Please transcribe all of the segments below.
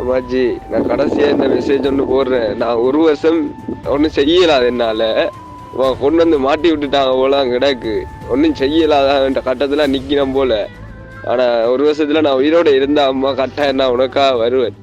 அம்மாஜி நான் கடைசியா இந்த மெசேஜ் ஒன்று போடுறேன். நான் ஒரு வருஷம் ஒன்றும் செய்யலாது என்னால. கொண்டு வந்து மாட்டி விட்டுட்டாங்க போல கிடக்கு. ஒன்றும் செய்யலாத கட்டத்துல நிக்கிறேன் போல. ஆனா ஒரு வருஷத்துல நான் உயிரோட இருந்தா அம்மா கட்டாயம் நான் உனக்காக வருவேன்.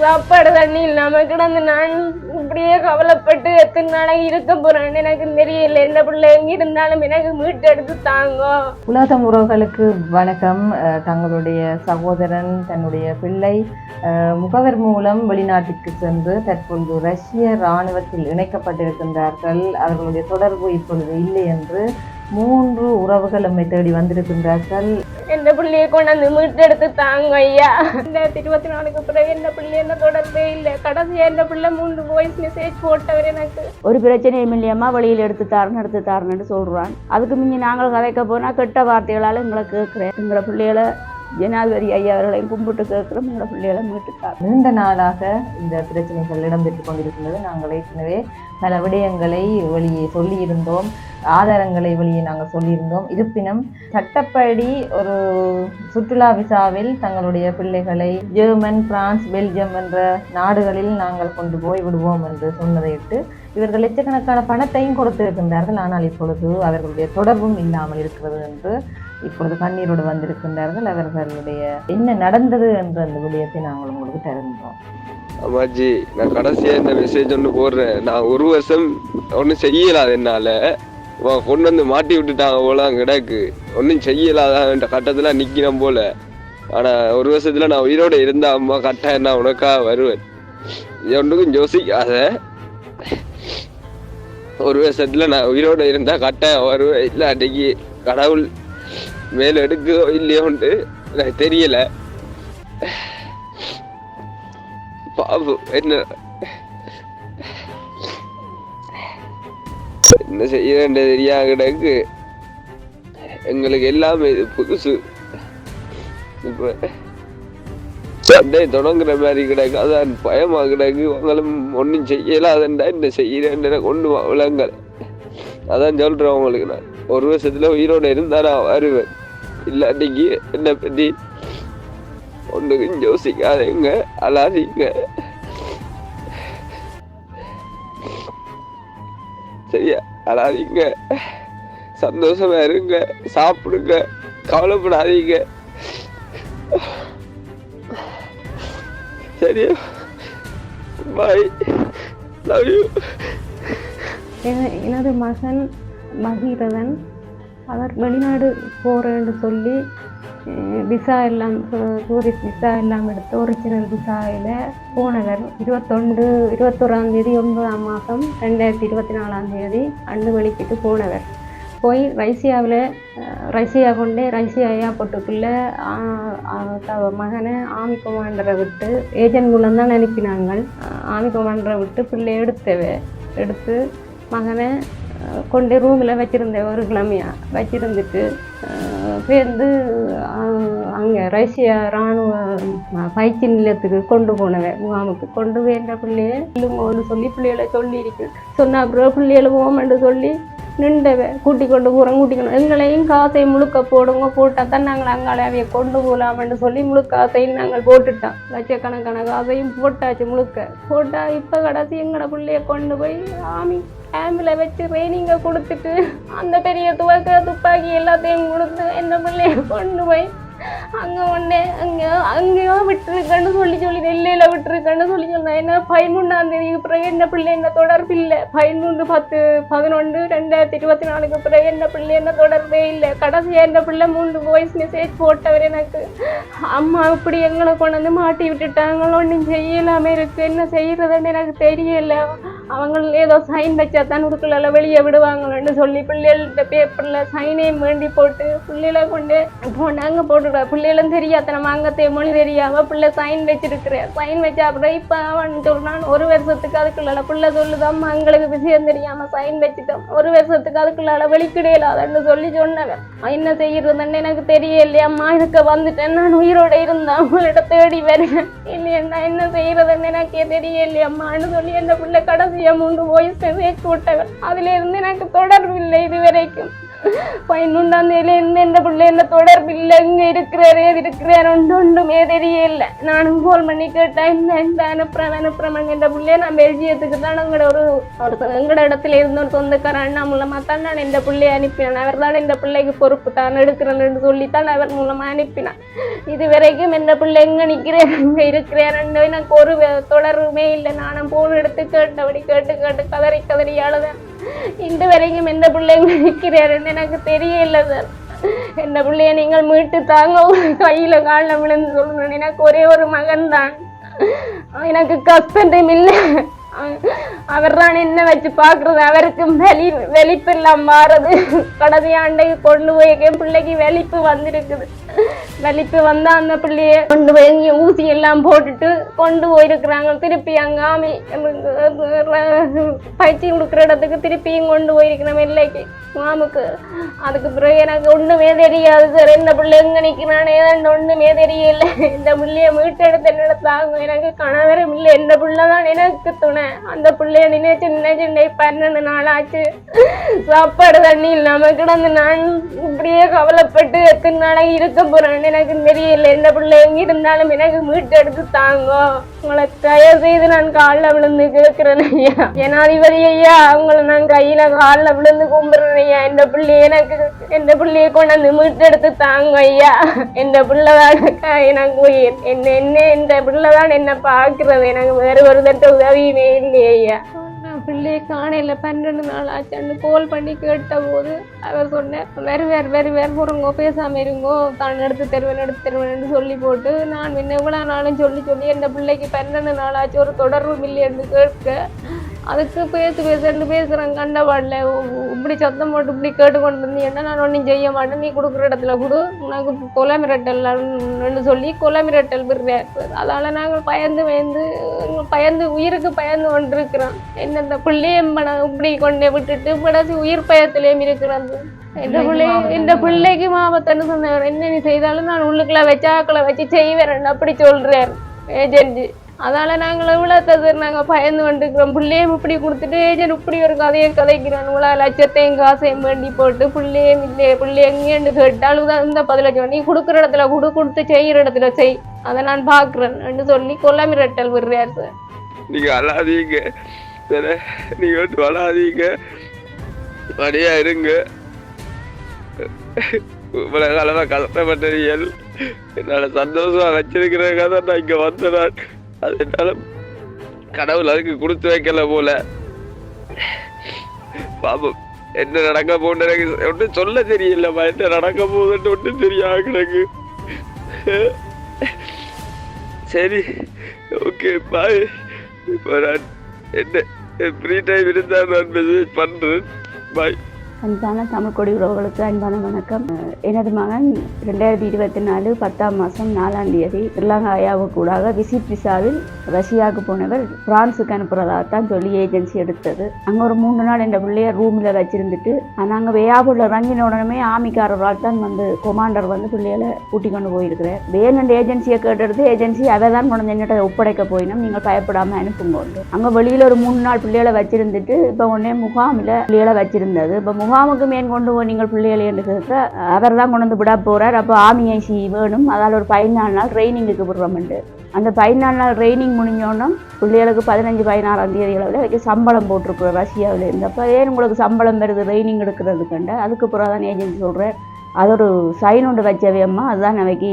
சாப்பாடு தண்ணி இல்லாம கிடந்து நான் இப்படியே கவலைப்பட்டு எத்தனை நாளைக்கு இருக்க போறேன்னு எனக்கு தெரியல. என்ன பிள்ளை எங்க இருந்தாலும் எனக்கு மீட்டு எடுத்து தாங்க. உலக உறவுகளுக்கு வணக்கம். தங்களுடைய சகோதரன் தன்னுடைய பிள்ளை முகவர் மூலம் வெளிநாட்டிற்கு சென்று தற்பொழுது ரஷ்ய இராணுவத்தில் இணைக்கப்பட்டிருக்கின்றார்கள். அவர்களுடைய தொடர்பு இப்பொழுது இல்லை என்று மூன்று உறவுகள் நம்மை தேடி வந்திருக்கின்றார்கள். எந்த பிள்ளையை கொண்டாந்து மீட்டு எடுத்து தாங்க ஐயா? ரெண்டாயிரத்தி இருபத்தி நாலுக்கு பிறகு என்ன பிள்ளை என்ன தொடர்பே இல்லை. கடைசியா என்ன பிள்ளை மூன்று வாய்ஸ் மெசேஜ் போட்டவர் எனக்கு. ஒரு பிரச்சனையும் இல்லையம்மா வெளியில் எடுத்து தாரணும் எடுத்து தாரணும்னு சொல்கிறான் அதுக்கு மிஞ்சி நாங்கள் கதைக்க போனால் கெட்ட வார்த்தைகளால் எங்களை கேட்குறேன். எங்களை பிள்ளைகளை ஜனாதிபதி ஐயா அவர்களையும் கும்பிட்டு கேட்குறோம் எங்களை பிள்ளைகளை மீட்டுக்கார் நீண்ட நாளாக இந்த பிரச்சனைகள் இடம்பெற்று கொண்டிருக்கின்றது. நாங்கள் ஏற்கனவே பல விடயங்களை வெளியே சொல்லியிருந்தோம். ஆதாரங்களை வெளியே நாங்கள் சொல்லியிருந்தோம். இருப்பினும் சட்டப்படி ஒரு சுற்றுலா விசாவில் தங்களுடைய பிள்ளைகளை ஜெர்மன் பிரான்ஸ் பெல்ஜியம் என்ற நாடுகளில் நாங்கள் கொண்டு போய் விடுவோம் என்று சொன்னதையிட்டு இவர்கள் லட்சக்கணக்கான பணத்தையும் கொடுத்திருக்கின்றார்கள். ஆனால் இப்பொழுது அவர்களுடைய தொடர்பும் இல்லாமல் இருக்கிறது என்று இப்பொழுது கண்ணீரோடு வந்திருக்கின்றார்கள். அவர்களுடைய என்ன நடந்தது என்ற அந்த விடயத்தை நாங்கள் உங்களுக்கு தருகின்றோம். அம்மாஜி நான் கடைசியா இந்த மெசேஜ் ஒன்று போடுறேன். நான் ஒரு வருஷம் ஒன்றும் செய்யலாது என்னால. கொண்டு வந்து மாட்டி விட்டுட்டாங்க போல கிடக்கு. ஒன்றும் செய்யலாத கட்டத்துல நிக்கிறேன் போல. ஆனா ஒரு வருஷத்துல நான் உயிரோட இருந்தா அம்மா கட்டாயம் நான் உனக்காக வருவேன். இது ஒன்றுக்கும் யோசிக்காத. ஒரு வருஷத்துல நான் உயிரோட இருந்தா கட்டாயம் வருவேன். இல்லாட்டிக்கு கடவுள் மேல எடுக்கோ இல்லையோன்ட்டு எனக்கு தெரியல. பாவம் என்ன? என்ன செய்ய தெரியா கிடக்கு எங்களுக்கு எல்லாமே இது புதுசு. இப்ப சண்டை தொடங்குற மாதிரி கிடக்கு. அதான் பயமா கிடக்கு. உங்களும் ஒன்றும் செய்யலாதண்டா என்ன செய்யறேன் கொண்டு வா விளங்கல அதான் சொல்றேன் உங்களுக்கு நான். ஒரு வருஷத்துல உயிரோட இருந்தா நான் வருவேன். இல்லாட்டிக்கு என்னை பத்தி ஒன்றுக்கும் யோசிக்காதீங்க அழாதீங்க சரியா அழாதீங்க சந்தோஷமா இருங்க சாப்பிடுங்க கவலைப்படாதீங்க சரியா பாய் லவ் யூ எனது மகன் மகிதவன் அவர் வெளிநாடு போகிறேன்னு சொல்லி விசா எல்லாம் டூரிஸ்ட் விசா எல்லாம் எடுத்து ஒரிஜினல் விசாவில் போனவர். இருபத்தொன்று இருபத்தொராம் தேதி ஒன்பதாம் மாதம் ரெண்டாயிரத்தி இருபத்தி நாலாம் தேதி அண்ணு வெளிக்கிட்டு போனவர். போய் ரைசியாவில் ரைசியா கொண்டே ரஷ்யா ஏர்போர்ட்டுக்குள்ளே மகனை ஆமி கமாண்டரை விட்டு ஏஜென்ட் மூலம் தான் அனுப்பினாங்க. ஆமி கமாண்டரை விட்டு பிள்ளை எடுத்தவ எடுத்து மகனை கொண்டு ரூமில் வச்சுருந்தேன் ஒரு கிழமையாக வச்சுருந்துட்டு சேர்ந்து அங்கே ரஷ்யா இராணுவ பயிற்சி நிலையத்துக்கு கொண்டு போனவன் முகாமுக்கு கொண்டு வேண்ட பிள்ளைய இல்லைங்கன்னு சொல்லி பிள்ளைகளை சொல்லியிருக்கு. சொன்னால் அப்புறம் பிள்ளைகளை போமென்று சொல்லி நின்றவை கூட்டி கொண்டு போகிறோம் கூட்டி கொண்டு எங்களையும் காசை முழுக்க போடுங்க போட்டால் தான் நாங்கள் அங்காலே அவைய கொண்டு போகலாம்னு சொல்லி முழுக்க காசையும் நாங்கள் போட்டுட்டோம். லட்சக்கணக்கான காசையும் போட்டாச்சு முழுக்க. போட்டால் இப்போ கடைசி எங்களோட பிள்ளைய கொண்டு போய் ஆமி கேம்பில் வச்சு ட்ரைனிங்கை கொடுத்துட்டு அந்த பெரிய துவக்க துப்பாக்கி எல்லாத்தையும் கொடுத்து என்ன பிள்ளைய கொண்டு போய் அங்கே ஒன்றே அங்கே அங்கேயோ விட்டுருக்கேன்னு சொல்லி சொல்லி நெல்லையில் விட்டுருக்கேன்னு சொல்லி சொன்னேன் ஏன்னா பதிமூணாம் தேதிக்கு பிறகு என்ன பிள்ளை என்ன தொடர்பு இல்லை? பதிமூன்று பத்து பதினொன்று ரெண்டாயிரத்தி இருபத்தி நாலுக்கு பிறகு என்ன பிள்ளை என்ன தொடர்பே இல்லை? கடைசியாக என்ன பிள்ளை? மூன்று வாய்ஸ் மெசேஜ் போட்டவர் எனக்கு. அம்மா இப்படி எங்களை கொண்டு வந்து மாட்டி விட்டுட்டாங்களோ? ஒன்றும் செய்யலாமே இருக்குது என்ன செய்கிறதுன்னு எனக்கு தெரியலை. அவங்க ஏதோ சைன் வச்சா தான் உடுக்கல வெளியே விடுவாங்கன்னு சொல்லி பிள்ளைகள்கிட்ட பேப்பரில் சைனையும் வேண்டி போட்டு பிள்ளைகளை கொண்டு போனாங்க போட்டுவிட பிள்ளைகளும் தெரியாத நம்ம அங்கத்தைய மொழி தெரியாமல் பிள்ளை சைன் வச்சிருக்கிறேன் சைன் வச்ச அப்புறம் இப்போ அவன் சொல்றான் ஒரு வருஷத்துக்கு அதுக்குள்ள பிள்ளை சொல்லுதாம்மா எங்களுக்கு விஷயம் தெரியாமல் சைன் வச்சுட்டோம். ஒரு வருஷத்துக்கு அதுக்குள்ளால வெளிக்கிடையிலாதன்னு சொல்லி சொன்னவன். என்ன செய்யறதுன்னு எனக்கு தெரியலையம்மா எனக்கு வந்துட்டேன். நான் உயிரோட இருந்தேன் அவங்கள்ட்ட தேடி வரேன். இல்லையா என்ன செய்யறதுன்னு எனக்கே தெரியலையம்மான்னு சொல்லி அந்த பிள்ளை கடைசியா மூன்று வாய்ஸ் மெசேஜ் போட்டவன் அதிலிருந்து எனக்கு தொடர்பு இல்லை இது வரைக்கும் பதினொன்றாம் தேதியிலிருந்து எந்த பிள்ளை என்ன தொடர்பு இல்லை. இங்க இருக்கிறாரு எது இருக்கிறாரு? ஒன்று ஒன்றுமே தெரியல நானும் கால் பண்ணி கேட்டேன். இந்த இந்த அனுப்புறேன் அனுப்புறேன் என்ற பிள்ளைய நான் பெல்ஜியத்துக்கு தான் எங்களோட ஒரு ஒரு எங்களோட இடத்துல இருந்து ஒரு சொந்தக்கார அண்ணா மூலமாக தான் நான் இந்த பிள்ளையை அனுப்பினேன். அவர் தான் இந்த பிள்ளைக்கு பொறுப்பு தான் எடுக்கிறேன்னு சொல்லித்தான் அவர் மூலமாக அனுப்பினான் இது வரைக்கும் எந்த பிள்ளை எங்கே நிற்கிறேன் இங்கே இருக்கிறேன் எனக்கு ஒரு தொடர்புமே இல்லை. நானும் போன் எடுத்து கேட்டபடி கேட்டு கேட்டு கதறி கதறி அழுதேன் இந்த வரைக்கும் எந்த பிள்ளைங்க நிற்கிறாருன்னு எனக்கு தெரியல சார் எந்த பிள்ளைய நீங்கள் மீட்டு தாங்க உங்க கையில காலில் விழுந்து சொல்லணும் எனக்கு ஒரே ஒரு மகன் தான் எனக்கு கஷ்டம் இல்லை. அவர் தான் என்ன வச்சு பாக்குறது அவருக்கு வெளி வெளிப்பு எல்லாம் மாறுது. கடந்த ஆண்டைக்கு கொண்டு போய் என் பிள்ளைக்கு வெளிப்பு வந்திருக்குது. வெளிப்பு வந்தா அந்த பிள்ளைய கொண்டு போய் இங்கே ஊசி எல்லாம் போட்டுட்டு கொண்டு போயிருக்கிறாங்க. திருப்பி அங்க ஆமி பயிற்சி கொடுக்குற இடத்துக்கு திருப்பியும் கொண்டு போயிருக்கிறோம் இல்லைக்கு மாமுக்கு. அதுக்கு பிறகு எனக்கு ஒண்ணுமே தெரியாது சார் இந்த பிள்ளை எங்க நிக்கிறானே? ஏதாண்டு ஒண்ணுமே தெரியல. இந்த பிள்ளைய மீட்டெடுத்து என்னெடுத்தாங்க எனக்கு கணவரும் இல்லை. இந்த பிள்ளை தான் எனக்கு துணை. அந்த பிள்ளைய நினைச்சு சின்ன சின்ன பன்னெண்டு நாள் ஆச்சு. சாப்பாடு தண்ணி இல்லாம கிடந்து நான் இப்படியே கவலைப்பட்டு எத்தனை நாளாக இருக்க போறேன்னு எனக்கு தெரியல. இந்த பிள்ளை எங்க இருந்தாலும் எனக்கு மீட்டு எடுத்து தாங்கோ. உங்களை தயவு செய்து நான் காலில் விழுந்து கேட்கிறேன் ஐயா. ஜனாதிபதி ஐயா அவங்கள நான் கையில காலில் விழுந்து கும்பிடுறேன் ஐயா. இந்த பிள்ளை எனக்கு இந்த பிள்ளையை கொண்டாந்து மீட்டெடுத்து தாங்க ஐயா. இந்த பிள்ளைதான் எனக்கு உயிர். என்ன என்ன இந்த பிள்ளைதான் என்ன பாக்குறது எனக்கு வேற ஒரு தட்ட உதவியுமே இல்லையே. ஐயா நான் பிள்ளையை காணையில பன்னெண்டு நாள் ஆச்சுன்னு கோல் பண்ணி கேட்ட போது அவர் சொன்னார் வேறு வேறு வேறு வேறு போறோங்கோ பேசாம இருங்கோ தான் எடுத்து தருவேன் எடுத்து தருவேன்னு சொல்லி போட்டு நான் என்ன எவ்வளோ நாளும் சொல்லி சொல்லி என் பிள்ளைக்கு பன்னெண்டு நாள் ஆச்சு ஒரு தொடர்பு இல்லைன்னு கேட்க அதுக்கு பேசு பேசுன்னு பேசுறேன் கண்டபாடல இப்படி சத்தம் போட்டு இப்படி கேட்டு கொண்டு வந்தீங்கன்னா நான் ஒன்றும் செய்ய மாட்டேன். நீ கொடுக்குற இடத்துல கொடு. உனக்கு கொலை மிரட்டல்னு சொல்லி கொலை மிரட்டல் விடுறார் அதால நாங்கள் பயந்து பயந்து பயந்து உயிருக்கு பயந்து கொண்டிருக்கிறோம். என்ன இந்த பிள்ளையும் இப்படி கொண்டே விட்டுட்டு படசி உயிர் பயத்திலேயும் இருக்கிறது இந்த பிள்ளை இந்த பிள்ளைக்கு மாபத்தன்னு சொன்னவர். என்ன நீ செய்தாலும் நான் உள்ளுக்குள்ள வச்சாக்களை வச்சு செய்வேன். அப்படி சொல்றார். ஏஜென்ட். அதால நாங்கள் இவ்வளோ நாங்கள் பயந்து வந்துருக்கிறோம் பிள்ளையும் இப்படி கொடுத்துட்டு ஏஜென்ட் இப்படி ஒரு கதையை கதைக்கிறான். இவ்வளோ லட்சத்தையும் காசையும் வேண்டி போட்டு பிள்ளையும் இல்லையே பிள்ளை எங்கேன்னு கேட்டாலும் தான் இந்த பதிலட்சம் நீ கொடுக்குற இடத்துல கொடு கொடுத்து செய்கிற இடத்துல செய். அதை நான் பார்க்குறேன்னு சொல்லி கொல்லாமி ரெட்டல் விடுறார் சார். நீங்கள் அழாதீங்க. சரி நீங்க வந்து வளாதீங்க வழியா இருங்க. இவ்வளோ காலமாக கஷ்டப்பட்டீர்கள் என்னால சந்தோஷமாக வச்சிருக்கிறதுக்காக தான் நான் இங்கே வந்தேன் அதனால அது கடவுள் அதுக்கு கொடுத்து வைக்கல போல. பாபம் என்ன நடக்க போகுது எனக்கு ஒன்றும் சொல்ல தெரியலம்மா என்ன நடக்க போகுதுன்னு ஒன்றும் தெரியாது கிடக்கு சரி ஓகே பாய் இப்போ நான் என்ன ஃப்ரீ டைம் இருந்தால் நான் மெசேஜ் பண்ணுறேன் பாய் அன்பான தமிழ் கொடி உறவுகளுக்கு அன்பான வணக்கம். எனது மகன் ரெண்டாயிரத்தி இருபத்தி நாலு பத்தாம் மாதம் நாலாம் தேதி ஸ்ரீலங்காயாவுக்கு கூடாக விசிட் விசாவில் ரஷ்யாவுக்கு போனவர் பிரான்ஸுக்கு அனுப்புறதாகத்தான் சொல்லி ஏஜென்சி எடுத்தது. அங்கே ஒரு மூணு நாள் என் பிள்ளைய ரூமில் வச்சிருந்துட்டு நாங்கள் வேயாபூரில் இறங்கின உடனே ஆமிக்காரரால் தான் வந்து கொமாண்டர் வந்து பிள்ளைகளை கூட்டி கொண்டு போயிருக்கிறேன் வேணுண்ட ஏஜென்சியை கேட்டெடுத்து ஏஜென்சி அதை தான் கொண்டு என்னட்ட ஒப்படைக்க போயினோம் நீங்கள் பயப்படாமல் அனுப்புங்க அங்கே வெளியில் ஒரு மூணு நாள் பிள்ளைகளை வச்சுருந்துட்டு இப்போ உடனே முகாமில் பிள்ளைகளை வச்சுருந்தது. இப்போ முகாமுக்கு மேன் கொண்டு போ நீங்கள் பிள்ளைகளை என்று கேட்க அவர் தான் கொண்டு வந்து விட போகிறார் அப்போ ஆமி ஐசி வேணும். அதால் ஒரு பதினாலு நாள் ட்ரைனிங்குக்கு விடுறோம்ண்டு அந்த பதினாலு நாள் ட்ரைனிங் முடிஞ்சோன்னா பிள்ளைகளுக்கு பதினஞ்சு பதினாறாம் தேதி அளவில் வச்சு சம்பளம் போட்டிருக்குறோம் ரஷ்யாவில் இருந்தப்போ ஏன் உங்களுக்கு சம்பளம் வருது ட்ரைனிங் எடுக்கிறதுக்குண்டு அதுக்கு பிறகு தான் ஏஜென்சி சொல்கிறேன் அது ஒரு சைன் ஒன்று வச்சவையம்மா அதுதான் அவைக்கு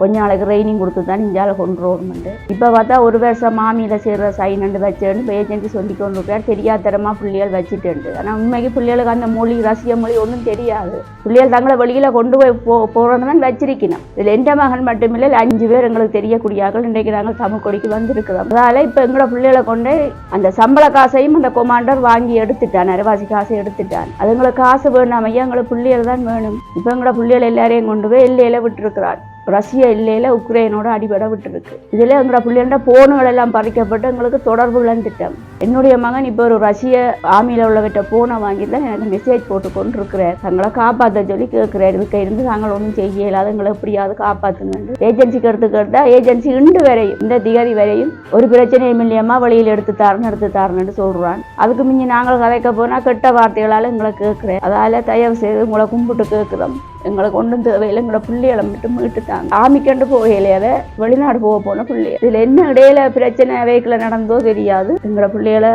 கொஞ்ச நாளைக்கு ட்ரைனிங் கொடுத்து தான் இந்தியாவில் கொண்டு வரணும்ட்டு இப்போ பார்த்தா ஒரு வருஷம் மாமியில் செய்கிற சைன் வச்சேன்னு இப்போ ஏஜென்சி சொல்லி கொண்டு இருக்கார். தெரியாதரமாக பிள்ளைகள் வச்சுட்டு ஆனால் உண்மைக்கு பிள்ளைகளுக்கு அந்த மொழி ரசிக மொழி ஒன்றும் தெரியாது. பிள்ளைகள் தங்களை வெளியில் கொண்டு போய் போ போகிறோன்னு தான் வச்சிருக்கணும். இதில் எந்த மகன் மட்டுமில்லை இல்லை அஞ்சு பேர் எங்களுக்கு தெரியக்கூடியார்கள். இன்றைக்கு நாங்கள் தமிழ் கொடிக்கு வந்திருக்கிறோம். அதனால் இப்போ எங்களோட பிள்ளைகளை கொண்டு அந்த சம்பள காசையும் அந்த கொமாண்டர் வாங்கி எடுத்துட்டான் அரைவாசி காசை எடுத்துட்டான். அது எங்களுக்கு காசு வேணாம் ஐயா எங்களுக்கு பிள்ளைகள் தான் வேணும். இப்போ எங்களோட பிள்ளைகள் எல்லாரையும் கொண்டு போய் எல்லையில் விட்டுருக்கிறான் ரஷ்யா எல்லையில் உக்ரைனோட அடிபட விட்டுருக்கு. இதில் எங்களோட பிள்ளைகளோட போனுகள் எல்லாம் பறிக்கப்பட்டு எங்களுக்கு தொடர்பு திட்டம் என்னுடைய மகன் இப்போ ஒரு ரஷ்ய ஆர்மியில் உள்ளவர்கிட்ட போனை வாங்கி தான் எனக்கு மெசேஜ் போட்டு கொண்டு இருக்கிறார் தங்களை காப்பாற்ற சொல்லி கேட்குறாரு. இதுக்க இருந்து நாங்கள் ஒன்றும் செய்ய இல்லாத எங்களை எப்படியாவது காப்பாற்றுங்க ஏஜென்சிக்கு எடுத்துக்கிட்டா ஏஜென்சி இண்டு வரையும் இந்த திகதி வரையும் ஒரு பிரச்சனையும் இல்லையம்மா வெளியில் எடுத்து தாரணும் எடுத்து தாரணும்னு சொல்கிறான் அதுக்கு மிஞ்சி நாங்கள் கதைக்க போனால் கெட்ட வார்த்தைகளால் எங்களை கேட்குறேன் அதால் தயவு செய்து உங்களை கும்பிட்டு கேட்குறோம். எங்களுக்கு ஒன்றும் தேவையில்லை. எங்களோட பிள்ளைகளை மட்டும் மீட்டுட்டாங்க. ஆமிக்கண்டு போகலையாவே வெளிநாடு போக போன பிள்ளைய இதில் என்ன இடையில பிரச்சனை வேக்கில் நடந்தோ தெரியாது. எங்களோட பிள்ளைகளை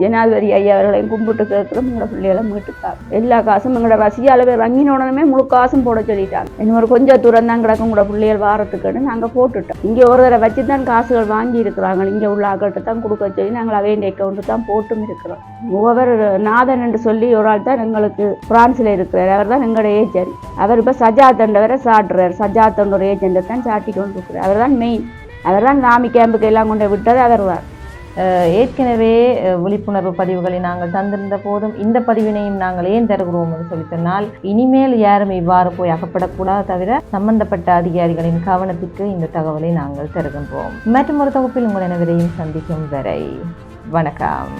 ஜனாதிபதி ஐயா அவர்களையும் கும்பிட்டு கேட்குறோம். எங்களோட பிள்ளைகளை மீட்டுட்டாங்க. எல்லா காசும் எங்களோட ரசியால போய் வங்கின உடனே முழு காசும் போட சொல்லிட்டாங்க. இன்னொரு கொஞ்சம் தூரம் தான் கிடக்கும் உங்களோட பிள்ளைகள் வாரத்துக்குன்னு நாங்கள் போட்டுட்டோம். இங்கே ஒரு தடவை வச்சு தான் காசுகள் வாங்கி இருக்கிறாங்க. இங்கே உள்ள ஆக்கள்கிட்ட தான் கொடுக்க சொல்லி நாங்கள் அவையின் அக்கௌண்ட்டு தான் போட்டும் இருக்கிறோம். ஒவ்வொரு நாதன் என்று சொல்லி ஒரு ஆள் தான் எங்களுக்கு பிரான்ஸில் இருக்கிறார். அவர் தான் எங்களோட ஏஜென்ட் அவர் இப்போ சஜாத்தண்டை வரை சாட்டுறார். சஜாத்தண்ட ஒரு ஏஜெண்ட்டை தான் சாட்டி கொண்டு இருக்கிறார் அவர் தான் மெயின் அவர் தான் நாமி கேம்புக்கு எல்லாம் கொண்டு விட்டது அவர் தான். ஏற்கனவே விழிப்புணர்வு பதிவுகளை நாங்கள் தந்திருந்த போதும் இந்த பதிவினையும் நாங்கள் ஏன் தருகிறோம் என்று சொல்லி சொன்னால் இனிமேல் யாரும் இவ்வாறு போய் அகப்படக்கூடாது தவிர சம்பந்தப்பட்ட அதிகாரிகளின் கவனத்திற்கு இந்த தகவலை நாங்கள் தருகின்றோம். மற்றும் ஒரு தொகுப்பில் உங்கள் அனைவரையும் சந்திக்கும் வரை வணக்கம்.